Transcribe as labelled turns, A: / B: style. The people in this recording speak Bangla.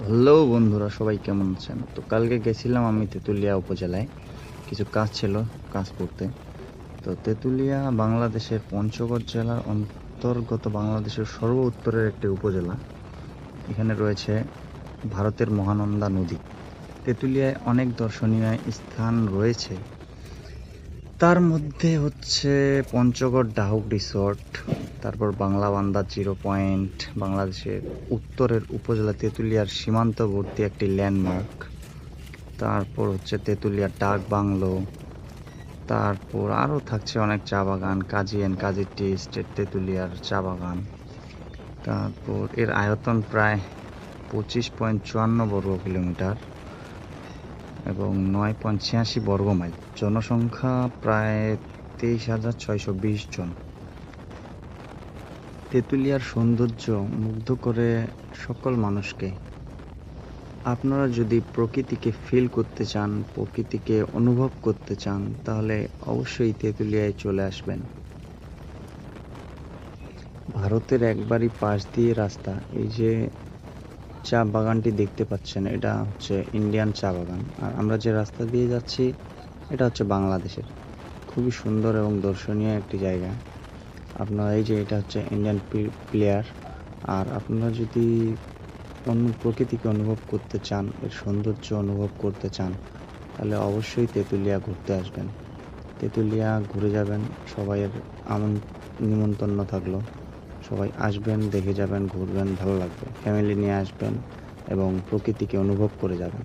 A: হ্যালো বন্ধুরা, সবাই কেমন আছেন? তো কালকে গেছিলাম আমি তেঁতুলিয়া উপজেলায়। কিছু কাজ ছিল কাজ করতে। তো তেঁতুলিয়া বাংলাদেশের পঞ্চগড় জেলার অন্তর্গত বাংলাদেশের সর্ব উত্তরের একটি উপজেলা। এখানে রয়েছে ভারতের মহানন্দা নদী। তেঁতুলিয়ায় অনেক দর্শনীয় স্থান রয়েছে। তার মধ্যে হচ্ছে পঞ্চগড় ডাহুক রিসর্ট, তারপর বাংলা বান্দা জিরো পয়েন্ট, বাংলাদেশের উত্তরের উপজেলা তেঁতুলিয়ার সীমান্তবর্তী একটি ল্যান্ডমার্ক, তারপর হচ্ছে তেঁতুলিয়ার ডাক বাংলো, তারপর আরও থাকছে অনেক চা বাগান, কাজী অ্যান্ড কাজী টি স্টেট তেঁতুলিয়ার চা বাগান। তারপর এর আয়তন প্রায় পঁচিশ পয়েন্ট চুয়ান্ন বর্গ কিলোমিটার। এবং নয় পয়েন্ট ছিয়াশি বর্গ মাইল জনসংখ্যা প্রায় তেইশ হাজার ছয়শো বিশ জন। তেঁতুলিয়ার সৌন্দর্য মুগ্ধ করে সকল মানুষকে। আপনারা যদি প্রকৃতিকে ফিল করতে চান, প্রকৃতিকে অনুভব করতে চান, তাহলে অবশ্যই তেঁতুলিয়ায় চলে আসবেন। ভারতের একবারই পাশ দিয়ে রাস্তা, এই যে চা বাগানটি দেখতে পাচ্ছেন, এটা হচ্ছে ইন্ডিয়ান চা বাগান। আর আমরা যে রাস্তা দিয়ে যাচ্ছি, এটা হচ্ছে বাংলাদেশের। খুবই সুন্দর এবং দর্শনীয় একটি জায়গা। আপনারা এই যে এটা হচ্ছে ইন্ডিয়ান প্লেয়ার আর আপনারা যদি অন্য প্রকৃতিকে অনুভব করতে চান, এর সৌন্দর্য অনুভব করতে চান, তাহলে অবশ্যই তেঁতুলিয়া ঘুরতে আসবেন। তেঁতুলিয়া ঘুরে যাবেন, সবাইয়ের আমন, নিমন্ত্রণ থাকল। সবাই আসবেন, দেখে যাবেন, ঘুরবেন, ভালো লাগবে। ফ্যামিলি নিয়ে আসবেন এবং প্রকৃতিকে অনুভব করে যাবেন।